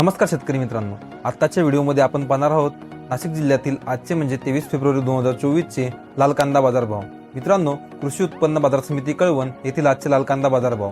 नमस्कार शेतकरी मित्रांनो. आत्ताच्या व्हिडिओमध्ये आपण पाहणार आहोत नाशिक जिल्ह्यातील आजचे म्हणजे तेवीस फेब्रुवारी दोन हजार चोवीसचे लाल कांदा बाजारभाव. मित्रांनो कृषी उत्पन्न बाजार समिती कळवण येथील आजचे लाल कांदा बाजारभाव.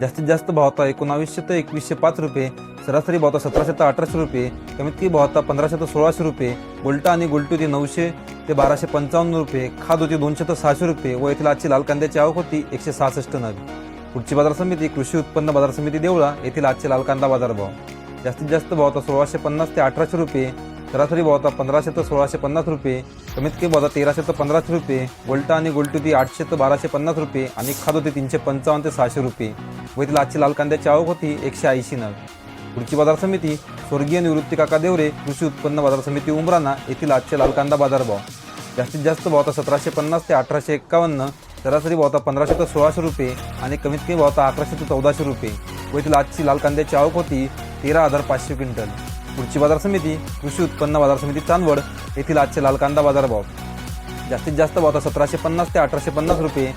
जास्तीत जास्त भावता एकोणावीसशे ते एकवीसशे पाच रुपये सरासरी भावता सतराशे ते अठराशे रुपये कमीत कमी भावता पंधराशे ते सोळाशे रुपये गोल्टा आणि गोल्टी होती नऊशे ते बाराशे पंचावन्न रुपये खाद होती दोनशे ते सहाशे रुपये व येथील आजची लाल कांद्याची आवक होती एकशे सहासष्ट नग. पुढची बाजार समिती कृषी उत्पन्न बाजार समिती देवळा येथील आजचे लाल कांदा बाजारभाव. जास्तीत जास्त भाव सोळाशे पन्नास ते अठराशे रुपये सरासरी भाव पंधराशे ते सोळाशे पन्नास रुपये कमीत कमी भाव तेराशे ते पंधराशे रुपये गोल्टा आणि गोल्टी होती आठशे ते बाराशे पन्नास रुपये आणि खाद होती तीनशे पंचावन्न ते सहाशे रुपये. व आजची लाल कांद्याची आवक होती एकशे ऐंशी नग. पुढची बाजार समिती स्वर्गीय निवृत्ती काका देवरे कृषी उत्पन्न बाजार समिती उमराना येथील आजचे लाल कांदा बाजार भाव जास्तीत जास्त भाव सतराशे पन्नास ते अठराशे एक्कावन्न सरासरी भाव पंधराशे ते सोळाशे रुपये आणि कमीत कमी भाव अकराशे ते चौदाशे रुपये. व आजची लाल कांद्याची आवक होती तेरा हजार पाचशे क्विंटल. पुढची बाजार समिती कृषी उत्पन्न बाजार समिती चांदवड येथील आजचे लाल कांदा बाजार भाव जास्तीत जास्त भाव होता सतराशे पन्नास ते अठराशे पन्नास रुपये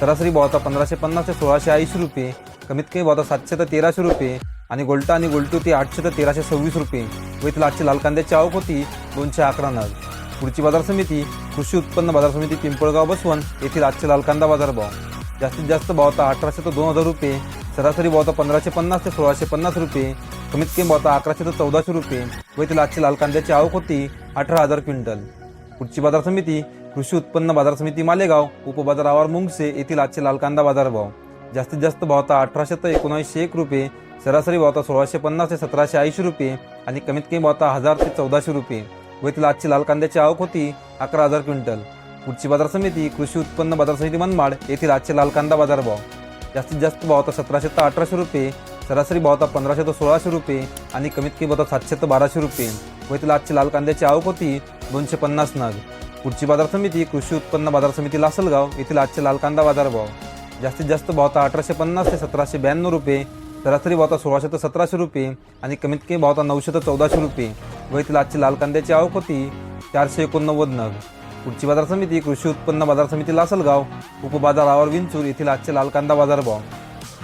सरासरी भाव होता पंधराशे पन्नास ते सोळाशे ऐंशी रुपये कमीत कमी भाव होता सातशे ते तेराशे रुपये आणि गोल्टा आणि गोल्टू ते आठशे ते तेराशे सव्वीस रुपये. व येथील आजची लाल कांद्याची आवक होती दोनशे अकरा नग. पुढची बाजार समिती कृषी उत्पन्न बाजार समिती पिंपळगाव बसवण येथील आजचे लाल कांदा बाजार भाव जास्तीत जास्त भावता अठराशे ते दोन हजार रुपये. सरासरी भावता पंधराशे पन्नास ते सोळाशे पन्नास रुपये. कमीत कमी भावता अकराशे ते चौदाशे रुपये. व येथील आजची लाल कांद्याची आवक होती अठरा हजार क्विंटल. पुढची बाजार समिती कृषी उत्पन्न बाजार समिती मालेगाव उपबाजार आवार मुंगसे येथील आजचे लाल कांदा बाजार भाव जास्तीत जास्त भावता अठराशे ते एकोणऐंशी एक रुपये. सरासरी भावता सोळाशे पन्नास ते सतराशे ऐंशी रुपये. आणि कमीत कमी भावता हजार ते चौदाशे रुपये. व येथील आजची लाल कांद्याची आवक होती अकरा हजार क्विंटल. पुढची बाजार समिती कृषी उत्पन्न बाजार समिती मनमाड येथील आजचे लाल कांदा बाजार भाव. जास्तीत जास्त भाव तर सतराशे तर अठराशे रुपये सरासरी भाव तर पंधराशे तर सोळाशे रुपये आणि कमीत कमी भाव सातशे तर बाराशे रुपये. व येथील आजची लाल कांद्याची आवक होती दोनशे पन्नास नग. पुढची बाजार समिती कृषी उत्पन्न बाजार समिती लासलगाव येथील आजचे लाल कांदा बाजार भाव. जास्तीत जास्त भाव तर अठराशे पन्नास ते सतराशे ब्याण्णव रुपये सरासरी भाव तर सोळाशे तर सतराशे रुपये आणि कमीत कमी भाव तर नऊशे तर चौदाशे रुपये. व येथील आजची लाल कांद्याची आवक होती चारशे एकोणनव्वद नग. पुढची बाजार समिती कृषी उत्पन्न बाजार समिती लासलगाव उपबाजारावर विंचूर येथील आजचे लाल कांदा बाजार भाव.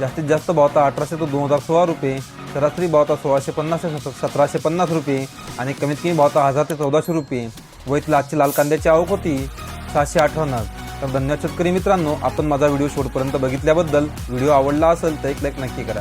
जास्तीत जास्त भाव अठराशे ते दोन हजार सोळा रुपये सरासरी भाव सोळाशे पन्नास ते सतराशे पन्नास रुपये आणि कमीत कमी भाव हजार ते चौदाशे रुपये. व इथला आजची लाल कांद्याची आवक होती सहाशे अठरा तर धन्यवाद शेतकरी मित्रांनो आपण माझा व्हिडिओ शेवटपर्यंत बघितल्याबद्दल. व्हिडिओ आवडला असेल तर एक लाईक नक्की करा.